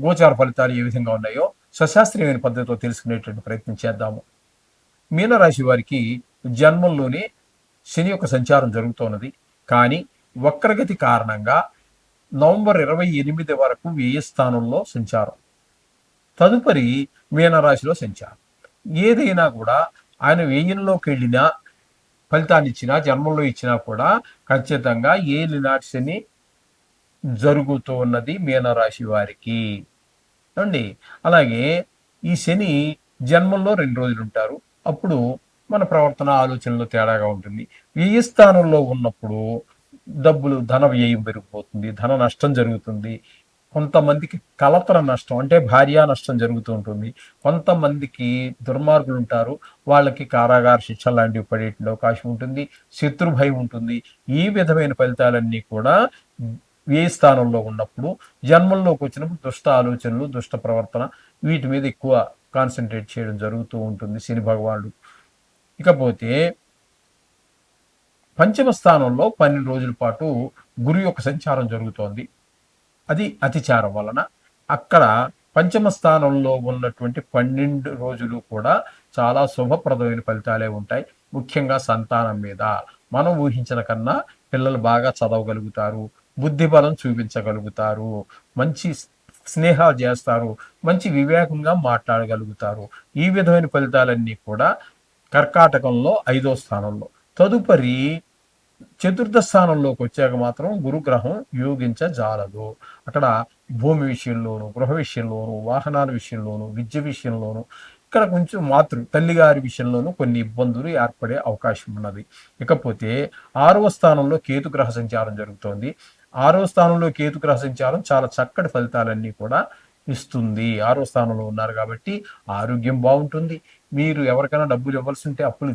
గోచార ఫలితాలు ఏ విధంగా ఉన్నాయో సశాస్త్రీయమైన పద్ధతిలో తెలుసుకునేటువంటి ప్రయత్నం చేద్దాము. మీనరాశి వారికి జన్మంలోనే శని యొక్క సంచారం జరుగుతున్నది కానీ వక్రగతి కారణంగా నవంబర్ ఇరవై ఎనిమిది వరకు వ్యయ స్థానంలో సంచారం. తదుపరి మీనరాశిలో సంచారం. ఏదైనా కూడా ఆయన వ్యయంలోకి వెళ్ళినా ఫలితాన్ని ఇచ్చినా జన్మంలో ఇచ్చినా కూడా ఖచ్చితంగా ఏలినాటి శని జరుగుతూ ఉన్నది మీనరాశి వారికి. అండి అలాగే ఈ శని జన్మంలో రెండు రోజులు ఉంటారు. అప్పుడు మన ప్రవర్తన ఆలోచనలో తేడాగా ఉంటుంది. వ్యయ స్థానంలో ఉన్నప్పుడు డబ్బులు ధన వ్యయం పెరిగిపోతుంది. ధన నష్టం జరుగుతుంది. కొంతమందికి కలతర నష్టం అంటే భార్యా నష్టం జరుగుతూ ఉంటుంది. కొంతమందికి దుర్మార్గులు ఉంటారు. వాళ్ళకి కారాగార శిక్ష లాంటివి పడేటువంటి అవకాశం ఉంటుంది. శత్రు భయం ఉంటుంది. ఈ విధమైన ఫలితాలన్నీ కూడా వ్యయ స్థానంలో ఉన్నప్పుడు జన్మంలోకి వచ్చినప్పుడు దుష్ట ఆలోచనలు దుష్ట ప్రవర్తన వీటి మీద ఎక్కువ కాన్సన్ట్రేట్ చేయడం జరుగుతూ ఉంటుంది శని భగవానుడు. ఇకపోతే పంచమ స్థానంలో పన్నెండు రోజుల పాటు గురు యొక్క సంచారం జరుగుతోంది. అది అతిచారం వలన అక్కడ పంచమ స్థానంలో ఉన్నటువంటి పన్నెండు రోజులు కూడా చాలా శుభప్రదమైన ఫలితాలే ఉంటాయి. ముఖ్యంగా సంతానం మీద. మనం ఊహించిన కన్నా పిల్లలు బాగా చదవగలుగుతారు. బుద్ధి బలం చూపించగలుగుతారు మంచి స్నేహాలు చేస్తారు మంచి వివేకంగా మాట్లాడగలుగుతారు. ఈ విధమైన ఫలితాలన్నీ కూడా కర్కాటకంలో ఐదో స్థానంలో. తదుపరి చతుర్థ స్థానంలోకి వచ్చాక మాత్రం గురుగ్రహం యోగించజాలదు. అక్కడ భూమి విషయంలోను గృహ విషయంలోను వాహనాల విషయంలోను విద్య విషయంలోను ఇక్కడ కొంచెం మాతృ తల్లిగారి విషయంలోనూ కొన్ని ఇబ్బందులు ఏర్పడే అవకాశం ఉన్నది. ఇకపోతే ఆరవ స్థానంలో కేతు గ్రహ సంచారం జరుగుతోంది. ఆరో స్థానంలో కేతు క్రసంచారం చాలా చక్కటి ఫలితాలన్నీ కూడా ఇస్తుంది. ఆరో స్థానంలో ఉన్నారు కాబట్టి ఆరోగ్యం బాగుంటుంది. మీరు ఎవరికైనా డబ్బులు ఇవ్వాల్సి ఉంటే అప్పులు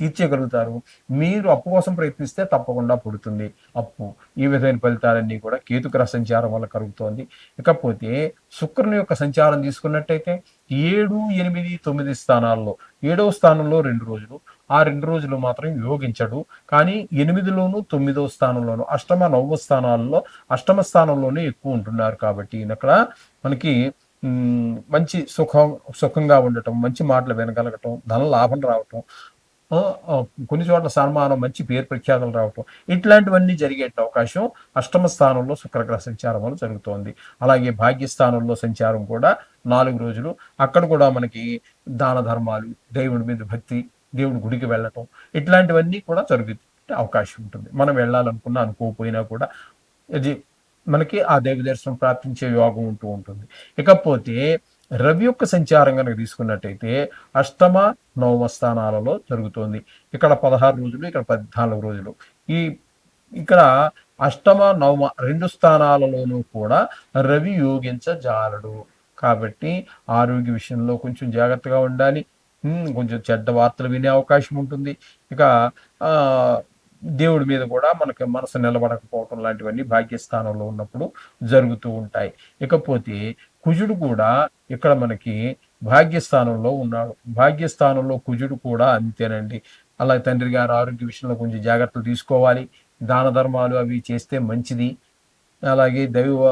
తీర్చేయగలుగుతారు. మీరు అప్పు కోసం ప్రయత్నిస్తే తప్పకుండా పుడుతుంది అప్పు. ఈ విధమైన ఫలితాలన్నీ కూడా కేతుగ్రహ సంచారం వల్ల కలుగుతోంది. ఇకపోతే శుక్రుని యొక్క సంచారం తీసుకున్నట్టయితే ఏడు ఎనిమిది తొమ్మిది స్థానాల్లో ఏడవ స్థానంలో రెండు రోజులు ఆ రెండు రోజులు మాత్రం యోగించడు. కానీ ఎనిమిదిలోను తొమ్మిదవ స్థానంలోను అష్టమ నవ స్థానాల్లో అష్టమ స్థానంలోనే ఎక్కువ ఉంటున్నారు కాబట్టి అక్కడ మనకి మంచి సుఖం సుఖంగా ఉండటం మంచి మాటలు వినగలగటం ధన లాభం రావటం కొన్ని చోట్ల సన్మానం మంచి పేరు ప్రఖ్యాతలు రావటం ఇట్లాంటివన్నీ జరిగే అవకాశం అష్టమ స్థానంలో శుక్రగ్రహ సంచారం వల్ల జరుగుతోంది. అలాగే భాగ్యస్థానంలో సంచారం కూడా నాలుగు రోజులు. అక్కడ కూడా మనకి దాన ధర్మాలు దేవుడి మీద భక్తి దేవుడి గుడికి వెళ్ళటం ఇట్లాంటివన్నీ కూడా జరుగుతుంటే అవకాశం ఉంటుంది. మనం వెళ్ళాలనుకున్నా అనుకోకపోయినా కూడా ఇది మనకి ఆ దేవి దర్శనం ప్రార్థించే యోగం ఉంటూ ఉంటుంది. ఇకపోతే రవి యొక్క సంచారం కనుక తీసుకున్నట్టయితే అష్టమ నవమ స్థానాలలో జరుగుతోంది. ఇక్కడ పదహారు రోజులు ఇక్కడ పద్నాలుగు రోజులు. ఈ ఇక్కడ అష్టమ నవమ రెండు స్థానాలలోనూ కూడా రవి యోగించజాలడు కాబట్టి ఆరోగ్య విషయంలో కొంచెం జాగ్రత్తగా ఉండాలి. కొంచెం చెడ్డ వార్తలు వినే అవకాశం ఉంటుంది. ఇక దేవుడి మీద కూడా మనకి మనసు నిలబడకపోవటం లాంటివన్నీ భాగ్యస్థానంలో ఉన్నప్పుడు జరుగుతూ ఉంటాయి. ఇకపోతే కుజుడు కూడా ఇక్కడ మనకి భాగ్యస్థానంలో ఉన్నాడు. భాగ్యస్థానంలో కుజుడు కూడా అంతేనండి. అలాగే తండ్రి గారు ఆరోగ్య విషయంలో కొంచెం జాగ్రత్తలు తీసుకోవాలి. దాన ధర్మాలు అవి చేస్తే మంచిది. అలాగే దైవ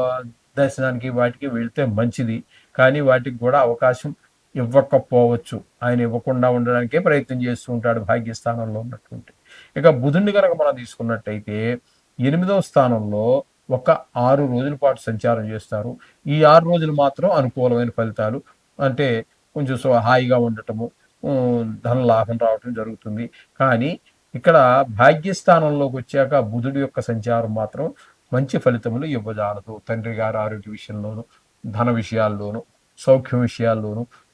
దర్శనానికి వాటికి వెళ్తే మంచిది. కానీ వాటికి కూడా అవకాశం ఇవ్వకపోవచ్చు. ఆయన ఇవ్వకుండా ఉండడానికే ప్రయత్నం చేస్తూ ఉంటాడు భాగ్యస్థానంలో ఉన్నటువంటి. ఇక బుధుడిని కనుక మనం తీసుకున్నట్టయితే ఎనిమిదవ స్థానంలో ఒక ఆరు రోజుల పాటు సంచారం చేస్తారు. ఈ ఆరు రోజులు మాత్రం అనుకూలమైన ఫలితాలు. అంటే కొంచెం సో హాయిగా ఉండటము ధన లాభం రావటం జరుగుతుంది. కానీ ఇక్కడ భాగ్యస్థానంలోకి వచ్చాక బుధుడి యొక్క సంచారం మాత్రం మంచి ఫలితములు ఇవ్వజాలదు. తండ్రి గారి ఆరోగ్య విషయంలోను ధన విషయాల్లోనూ సౌఖ్యం విషయాల్లోనూ